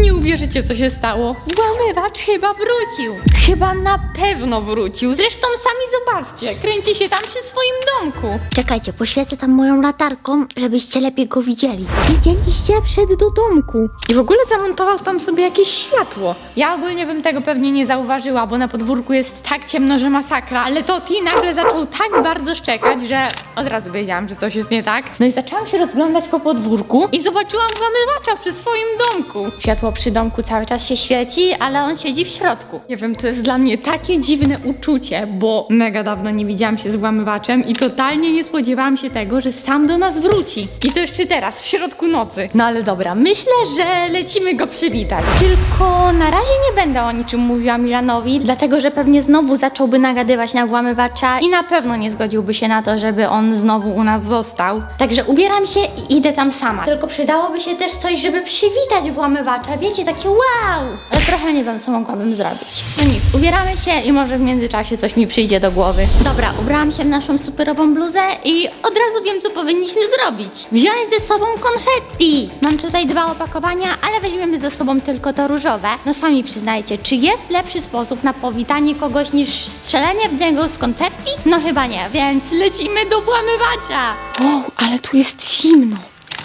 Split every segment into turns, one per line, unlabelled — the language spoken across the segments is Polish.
Nie uwierzycie, co się stało. Włamywacz chyba wrócił. Chyba na pewno wrócił. Zresztą sami zobaczcie, kręci się tam przy swoim domku.
Czekajcie, poświecę tam moją latarką, żebyście lepiej go widzieli. Widzieliście? Wszedł do domku.
I w ogóle zamontował tam sobie jakieś światło. Ja ogólnie bym tego pewnie nie zauważyła, bo na podwórku jest tak ciemno, że masakra, ale Toti nagle zaczął tak bardzo szczekać, że od razu wiedziałam, że coś jest nie tak. No i zaczęłam się rozglądać po podwórku i zobaczyłam włamywacza przy swoim domku. Światło przy domku cały czas się świeci, ale on siedzi w środku. Nie wiem, to jest dla mnie takie dziwne uczucie, bo mega dawno nie widziałam się z włamywaczem i totalnie nie spodziewałam się tego, że sam do nas wróci. I to jeszcze teraz, w środku nocy. No ale dobra, myślę, że lecimy go przywitać. Tylko na razie nie będę o niczym mówiła Milanowi, dlatego że pewnie znowu zacząłby nagadywać na włamywacza i na pewno nie zgodziłby się na to, żeby on znowu u nas został. Także ubieram się i idę tam sama. Tylko przydałoby się też coś, żeby przywitać włamywacza. Wiecie, takie wow! Ale trochę nie wiem, co mogłabym zrobić. No nic, ubieramy się i może w międzyczasie coś mi przyjdzie do głowy. Dobra, ubrałam się w naszą superową bluzę i od razu wiem, co powinniśmy zrobić. Wziąć ze sobą konfetti. Mam tutaj dwa opakowania, ale weźmiemy ze sobą tylko to różowe. No sami przyznajcie, czy jest lepszy sposób na powitanie kogoś niż strzelenie w niego z konfetti? No chyba nie, więc lecimy do włamywacza. O, ale tu jest zimno.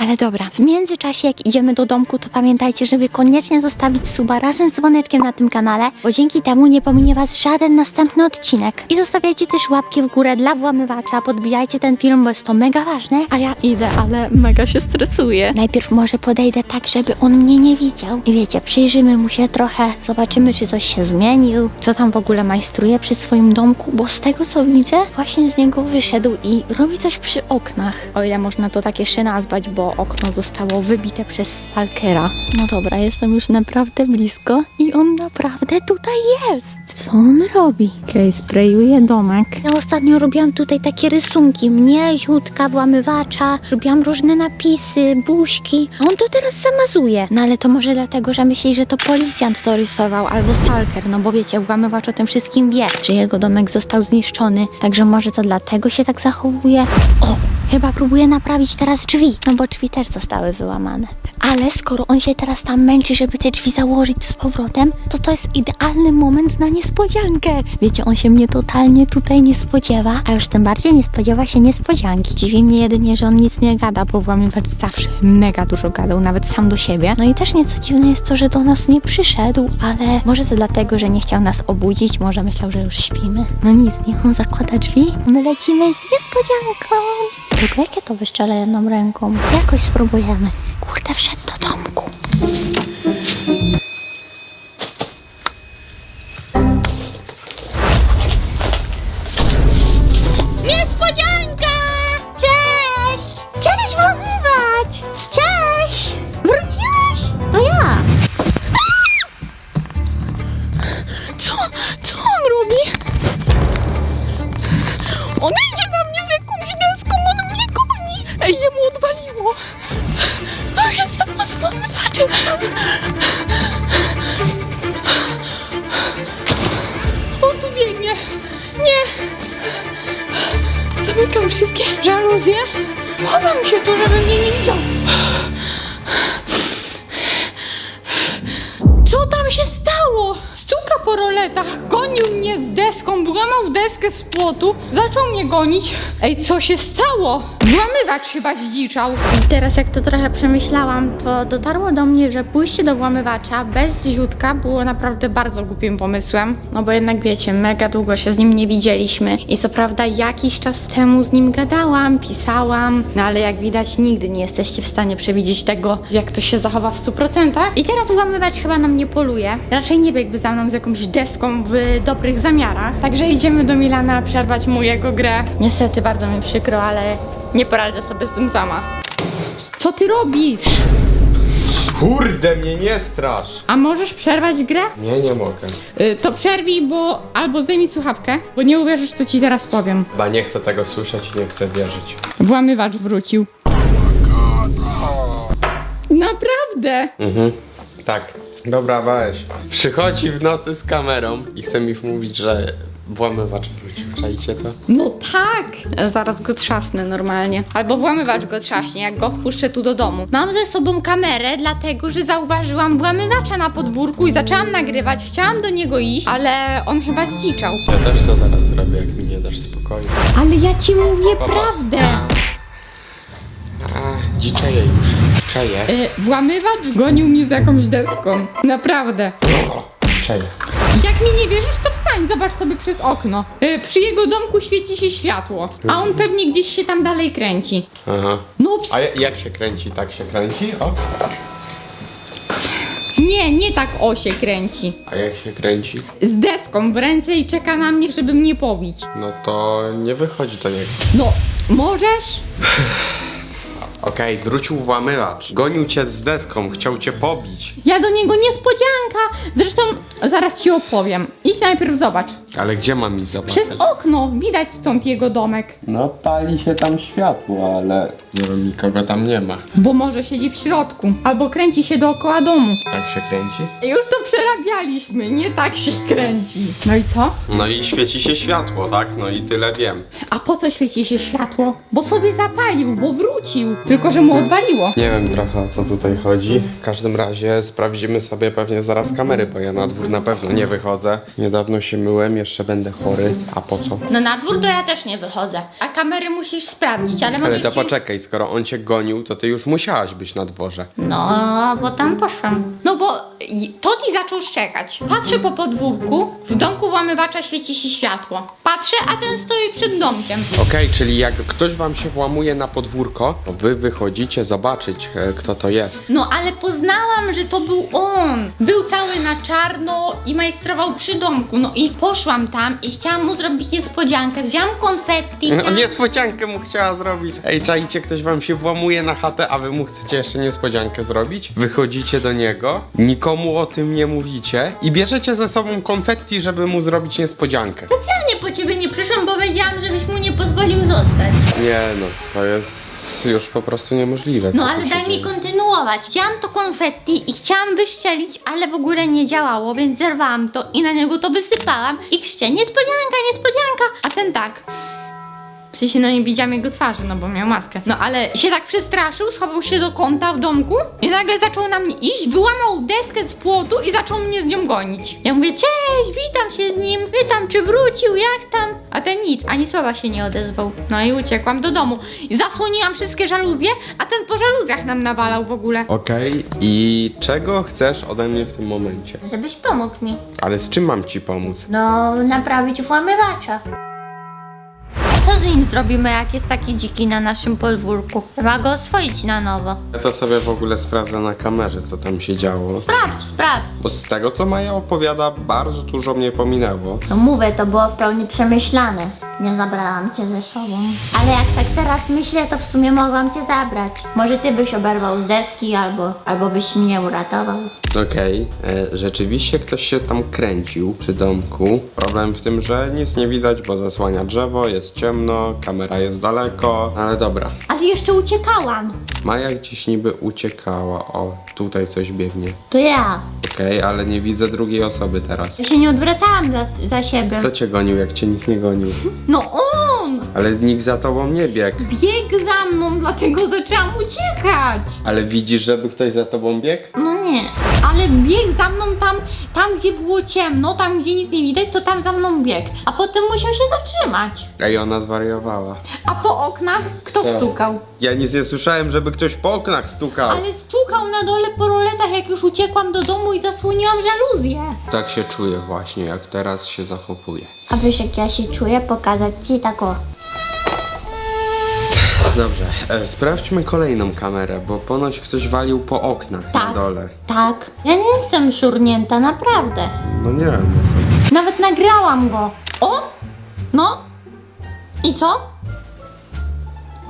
Ale dobra, w międzyczasie jak idziemy do domku, to pamiętajcie, żeby koniecznie zostawić suba razem z dzwoneczkiem na tym kanale, bo dzięki temu nie pominie was żaden następny odcinek. I zostawiajcie też łapki w górę dla włamywacza, podbijajcie ten film, bo jest to mega ważne. A ja idę, ale mega się stresuję. Najpierw może podejdę tak, żeby on mnie nie widział. I wiecie, przyjrzymy mu się trochę, zobaczymy, czy coś się zmienił, co tam w ogóle majstruje przy swoim domku, bo z tego co widzę, właśnie z niego wyszedł i robi coś przy oknach. O ile można to tak jeszcze nazwać, bo okno zostało wybite przez stalkera. No dobra, jestem już naprawdę blisko i on naprawdę tutaj jest. Co on robi? Okej, sprayuje domek.
Ja ostatnio robiłam tutaj takie rysunki. Mnie, ziutka, włamywacza. Robiłam różne napisy, buźki. A on to teraz zamazuje. No ale to może dlatego, że myśli, że to policjant to rysował albo stalker. No bo wiecie, włamywacz o tym wszystkim wie, że jego domek został zniszczony. Także może to dlatego się tak zachowuje. O! Chyba próbuje naprawić teraz drzwi, no bo drzwi też zostały wyłamane. Ale skoro on się teraz tam męczy, żeby te drzwi założyć z powrotem, to to jest idealny moment na niespodziankę. Wiecie, on się mnie totalnie tutaj nie spodziewa, a już tym bardziej nie spodziewa się niespodzianki. Dziwi mnie jedynie, że on nic nie gada, bo włamywacz zawsze mega dużo gadał, nawet sam do siebie. No i też nieco dziwne jest to, że do nas nie przyszedł, ale może to dlatego, że nie chciał nas obudzić, może myślał, że już śpimy. No nic, niech on zakłada drzwi, my lecimy z niespodzianką. Tylko jak ja to wyszczelę jedną ręką? Jakoś spróbujemy. Kurde, wszedł do domku.
Wszystkie żaluzje. Chowam się tu, żeby mnie nie widział. Co tam się stało? Roletach, gonił mnie z deską, włamał deskę z płotu, zaczął mnie gonić. Ej, co się stało? Włamywacz chyba zdziczał. Teraz jak to trochę przemyślałam, to dotarło do mnie, że pójście do włamywacza bez ziutka było naprawdę bardzo głupim pomysłem. No bo jednak wiecie, mega długo się z nim nie widzieliśmy i co prawda jakiś czas temu z nim gadałam, pisałam, no ale jak widać nigdy nie jesteście w stanie przewidzieć tego, jak to się zachowa w 100%. I teraz włamywacz chyba na mnie poluje. Raczej nie biegłby za mną z jakąś deską w dobrych zamiarach. Także idziemy do Milana przerwać mu jego grę. Niestety bardzo mi przykro, ale nie poradzę sobie z tym sama. Co ty robisz?
Kurde, mnie nie strasz!
A możesz przerwać grę?
Nie, nie mogę.
Y, to przerwij, bo albo zdejmij słuchawkę, bo nie uwierzysz, co ci teraz powiem.
Chyba nie chcę tego słyszeć i nie chcę wierzyć.
Włamywacz wrócił. Naprawdę?
Mhm. Tak. Dobra, weź. Przychodzi w nocy z kamerą i chce mi wmówić, że włamywacz wrócił, czajcie to?
No tak! Zaraz go trzasnę normalnie. Albo włamywacz go trzaśnie, jak go wpuszczę tu do domu. Mam ze sobą kamerę, dlatego że zauważyłam włamywacza na podwórku i zaczęłam nagrywać. Chciałam do niego iść, ale on chyba zdziczał.
Ja też to zaraz zrobię, jak mi nie dasz spokoju.
Ale ja ci mówię prawdę.
A, dziczeje już. Czeje.
Y, włamywacz gonił mnie z jakąś deską. Naprawdę.
Czeje.
Jak mi nie wierzysz, to wstań, zobacz sobie przez okno. Y, przy jego domku świeci się światło, a on pewnie gdzieś się tam dalej kręci.
Aha.
No
A ja- jak się kręci, tak się kręci? O.
nie, nie tak o się kręci.
A jak się kręci?
Z deską w ręce i czeka na mnie, żeby mnie pobić.
No to nie wychodzi do niego.
No, możesz?
Okej, wrócił włamywacz. Gonił cię z deską, chciał cię pobić.
Ja do niego niespodzianka. Zresztą zaraz ci opowiem. Idź najpierw zobacz.
Ale gdzie mam mi zobaczyć?
Przez okno widać stąd jego domek.
No pali się tam światło, ale no, nikogo tam nie ma.
Bo może siedzi w środku, albo kręci się dookoła domu.
Tak się kręci?
Już to przerabialiśmy, nie tak się kręci. No i co?
No i świeci się światło, tak? No i tyle wiem.
A po co świeci się światło? Bo sobie zapalił, bo wrócił. Tylko, że mu odwaliło.
Nie wiem trochę o co tutaj chodzi. W każdym razie sprawdzimy sobie pewnie zaraz kamery, bo ja na dwór na pewno nie wychodzę. Niedawno się myłem, jeszcze będę chory. A po co?
No na dwór to ja też nie wychodzę. A kamery musisz sprawdzić, ale mogę
Ale to
ci...
poczekaj, skoro on cię gonił, to ty już musiałaś być na dworze.
No, bo tam poszłam. No bo i- Toti zaczął szczekać. Patrzę po podwórku, w domku włamywacza świeci się światło. Patrzę, a ten stoi przed domkiem.
Okej, czyli jak ktoś wam się włamuje na podwórko, to wy wychodzicie zobaczyć, e, kto to jest.
No ale poznałam, że to był on. Był cały na czarno i majstrował przy domku. No i poszłam tam i chciałam mu zrobić niespodziankę. Wzięłam konfetti.
No,
chciałam-
niespodziankę mu chciała zrobić. Ej, czajcie, ktoś wam się włamuje na chatę, a wy mu chcecie jeszcze niespodziankę zrobić? Wychodzicie do niego, nikomu o tym nie mówicie i bierzecie ze sobą konfetti, żeby mu zrobić niespodziankę.
Specjalnie po ciebie nie przyszłam, bo wiedziałam, żebyś mu nie pozwolił zostać.
Nie no, to jest już po prostu niemożliwe. co
No
tu
ale
się
daj mi
dzieje.
kontynuować. Chciałam to konfetti i chciałam wyszczelić, ale w ogóle nie działało, więc zerwałam to i na niego to wysypałam i krzyczę niespodzianka, niespodzianka, a ten tak. Sensie no nie widziałam jego twarzy, no bo miał maskę. No ale się tak przestraszył, schował się do kąta w domku i nagle zaczął na mnie iść, wyłamał deskę z płotu i zaczął mnie z nią gonić. Ja mówię, cześć, witam się z nim, pytam czy wrócił, jak tam? A ten nic, ani słowa się nie odezwał. No i uciekłam do domu. I zasłoniłam wszystkie żaluzje, a ten po żaluzjach nam nawalał w ogóle.
Okej, i czego chcesz ode mnie w tym momencie?
Żebyś pomógł mi.
Ale z czym mam ci pomóc?
No, naprawić włamywacza.
Co z nim zrobimy, jak jest taki dziki na naszym podwórku? Trzeba go oswoić na nowo.
Ja to sobie w ogóle sprawdzę na kamerze, co tam się działo.
Sprawdź, sprawdź.
Bo z tego, co Maja opowiada, bardzo dużo mnie pominęło.
No mówię, to było w pełni przemyślane. Nie zabrałam cię ze sobą. Ale jak tak teraz myślę, to w sumie mogłam cię zabrać. Może ty byś oberwał z deski, albo, albo byś mnie uratował.
Okej, e, rzeczywiście ktoś się tam kręcił przy domku. Problem w tym, że nic nie widać, bo zasłania drzewo, jest ciemno, kamera jest daleko, ale dobra.
Ale jeszcze uciekałam.
Maja gdzieś niby uciekała. O, tutaj coś biegnie.
To ja.
Okej, ale nie widzę drugiej osoby teraz.
Ja się nie odwracałam za, za siebie.
Kto cię gonił, jak cię nikt nie gonił?
No on!
Ale nikt za tobą nie biegł.
Biegł za mną, dlatego zaczęłam uciekać.
Ale widzisz, żeby ktoś za tobą biegł?
No nie. Ale biegł za mną tam, tam gdzie było ciemno, tam gdzie nic nie widać, to tam za mną biegł. A potem musiał się zatrzymać.
Ej, ona zwariowała.
A po oknach kto
Co?
stukał?
Ja nic nie słyszałem, żeby ktoś po oknach stukał.
Ale stukał na dole po roletach, jak już uciekłam do domu i zasłoniłam żaluzję.
Tak się czuję właśnie, jak teraz się zachowuję.
A wiesz jak ja się czuję? Pokazać ci tak o.
Dobrze, e, sprawdźmy kolejną kamerę, bo ponoć ktoś walił po oknach na
Tak.
dole.
Tak. Ja nie jestem szurnięta, naprawdę.
No nie wiem, no co.
Nawet nagrałam go. O! No? I co?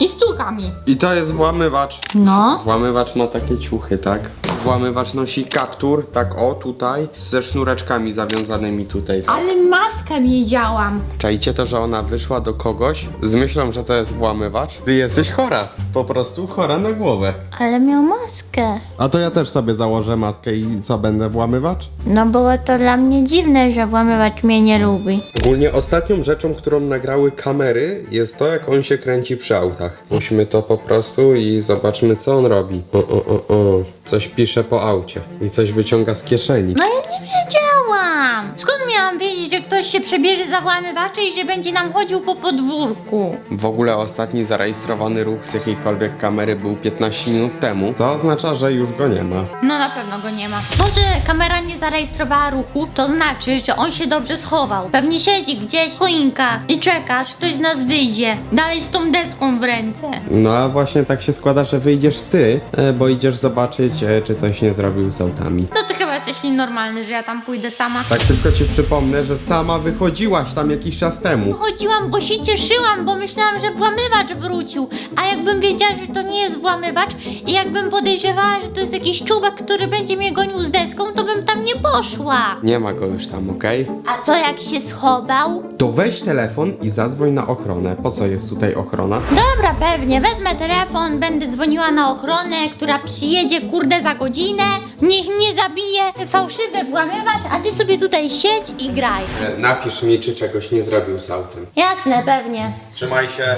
I stuka mi.
I to jest włamywacz.
No.
Włamywacz ma takie ciuchy, tak? Włamywacz nosi kaptur, tak o, tutaj, ze sznureczkami zawiązanymi tutaj. Tak?
Ale maskę wiedziałam.
Czajcie to, że ona wyszła do kogoś z myślą, że to jest włamywacz? Ty jesteś chora, po prostu chora na głowę.
Ale miał maskę.
A to ja też sobie założę maskę i co, będę włamywacz?
No było to dla mnie dziwne, że włamywacz mnie nie lubi.
Ogólnie ostatnią rzeczą, którą nagrały kamery jest to, jak on się kręci przy autach. Musimy to po prostu i zobaczmy, co on robi. O, o, o, o, coś pisze po aucie i coś wyciąga z kieszeni.
No ja nie wiedziałam. Skąd miałam wiedzieć, że ktoś się przebierze za włamywacza i że będzie nam chodził po podwórku?
W ogóle ostatni zarejestrowany ruch z jakiejkolwiek kamery był 15 minut temu, co oznacza, że już go nie ma.
No na pewno go nie ma.
To, że kamera nie zarejestrowała ruchu, to znaczy, że on się dobrze schował. Pewnie siedzi gdzieś w choinkach i czeka, aż ktoś z nas wyjdzie. Dalej z tą deską w ręce.
No a właśnie tak się składa, że wyjdziesz ty, e, bo idziesz zobaczyć, e, czy coś nie zrobił z autami.
No ty chyba jesteś nienormalny, że ja tam pójdę sama.
Tak tylko ci przypomnę, że sama wychodziłaś tam jakiś czas temu.
Chodziłam, bo się cieszyłam, bo myślałam, że włamywacz wrócił. A jakbym wiedziała, że to nie jest włamywacz i jakbym podejrzewała, że to jest jakiś czubek, który będzie mnie gonił z deską, to bym tam nie poszła.
Nie ma go już tam, okej?
A co jak się schował?
To weź telefon i zadzwoń na ochronę. Po co jest tutaj ochrona?
Dobra, pewnie. Wezmę telefon, będę dzwoniła na ochronę, która przyjedzie, kurde, za godzinę. Niech mnie zabije fałszywy włamywacz, a ty sobie tutaj siedź i graj.
E, Napisz mi, czy czegoś nie zrobił z autem.
Jasne, pewnie.
Trzymaj się.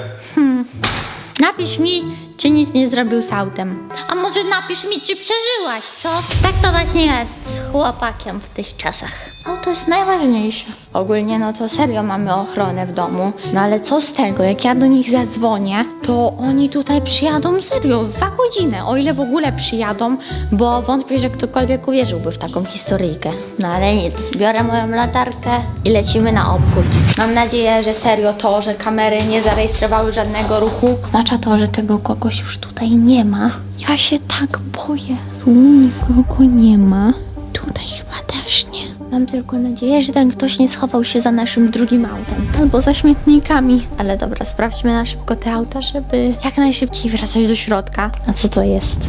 Napisz mi, czy nic nie zrobił z autem. A może napisz mi, czy przeżyłaś, co? Tak to właśnie jest z chłopakiem w tych czasach. O, to jest najważniejsze. Ogólnie, no to serio mamy ochronę w domu. No ale co z tego, jak ja do nich zadzwonię, to oni tutaj przyjadą serio za godzinę, o ile w ogóle przyjadą, bo wątpię, że ktokolwiek uwierzyłby w taką historyjkę. No ale nic, biorę moją latarkę i lecimy na obchód. Mam nadzieję, że serio to, że kamery nie zarejestrowały żadnego ruchu, oznacza to, że tego kogoś już tutaj nie ma. Ja się tak boję. Tu nikogo nie ma. Tutaj chyba też nie. Mam tylko nadzieję, że ten ktoś nie schował się za naszym drugim autem. Albo za śmietnikami. Ale dobra, sprawdźmy na szybko te auta, żeby jak najszybciej wracać do środka. A co to jest?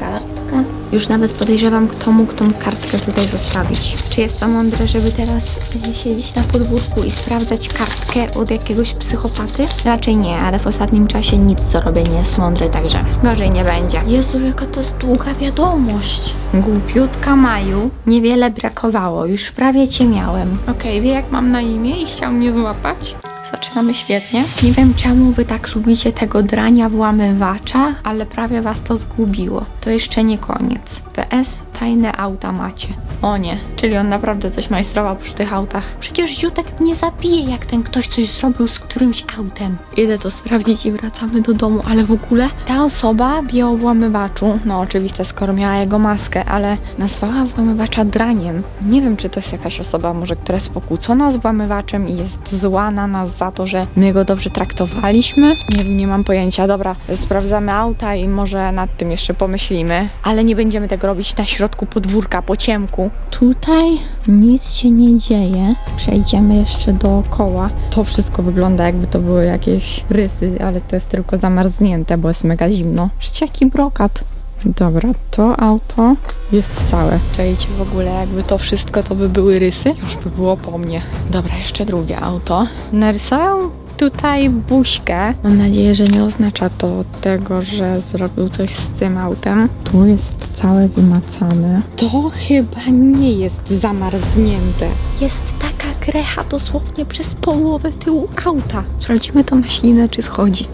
Kartka. Już nawet podejrzewam, kto mógł tą kartkę tutaj zostawić. Czy jest to mądre, żeby teraz siedzieć na podwórku i sprawdzać kartkę od jakiegoś psychopaty? Raczej nie, ale w ostatnim czasie nic, co robię, nie jest mądre, także gorzej nie będzie. Jezu, jaka to jest długa wiadomość. Głupiutka Maju. Niewiele brakowało, już prawie cię miałem.
Okej, wie jak mam na imię i chciał mnie złapać?
Zaczynamy świetnie. Nie wiem czemu wy tak lubicie tego drania włamywacza, ale prawie was to zgubiło. To jeszcze nie koniec. PS, tajne auta macie. O nie, czyli on naprawdę coś majstrował przy tych autach. Przecież Ziutek mnie zabije, jak ten ktoś coś zrobił z którymś autem. Idę to sprawdzić i wracamy do domu, ale w ogóle ta osoba wie o włamywaczu. No oczywiste, skoro miała jego maskę, ale nazwała włamywacza draniem. Nie wiem, czy to jest jakaś osoba może, która jest pokłócona z włamywaczem i jest zła na nas za to, że my go dobrze traktowaliśmy. Nie, nie mam pojęcia. Dobra, sprawdzamy auta i może nad tym jeszcze pomyślimy. Ale nie będziemy tego robić na środku podwórka, po ciemku. Tutaj nic się nie dzieje. Przejdziemy jeszcze dookoła. To wszystko wygląda jakby to były jakieś rysy, ale to jest tylko zamarznięte, bo jest mega zimno. Patrzcie, jaki brokat. Dobra, to auto jest całe. Czajcie w ogóle, jakby to wszystko to by były rysy, już by było po mnie. Dobra, jeszcze drugie auto. Narysował tutaj buźkę. Mam nadzieję, że nie oznacza to tego, że zrobił coś z tym autem. Tu jest całe wymacane. To chyba nie jest zamarznięte. Jest taka krecha dosłownie przez połowę tyłu auta. Sprawdzimy to na ślinę, czy schodzi.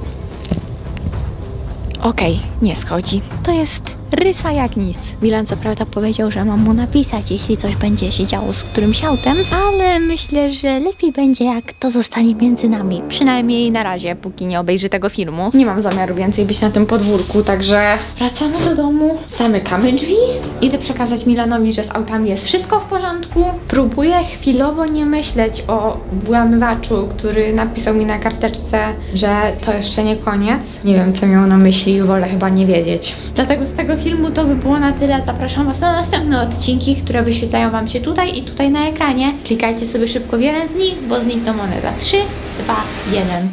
Okej, nie schodzi. To jest rysa jak nic. Milan co prawda powiedział, że mam mu napisać, jeśli coś będzie się działo z którymś autem, ale myślę, że lepiej będzie, jak to zostanie między nami. Przynajmniej na razie, póki nie obejrzy tego filmu.
Nie mam zamiaru więcej być na tym podwórku, także wracamy do domu, zamykamy drzwi. Idę przekazać Milanowi, że z autami jest wszystko w porządku. Próbuję chwilowo nie myśleć o włamywaczu, który napisał mi na karteczce, że to jeszcze nie koniec. Nie wiem, co miał na myśli, wolę chyba nie wiedzieć. Dlatego z tego filmu to by było na tyle. Zapraszam Was na następne odcinki, które wyświetlają Wam się tutaj i tutaj na ekranie. Klikajcie sobie szybko w jeden z nich, bo znikną one za 3, 2, 1.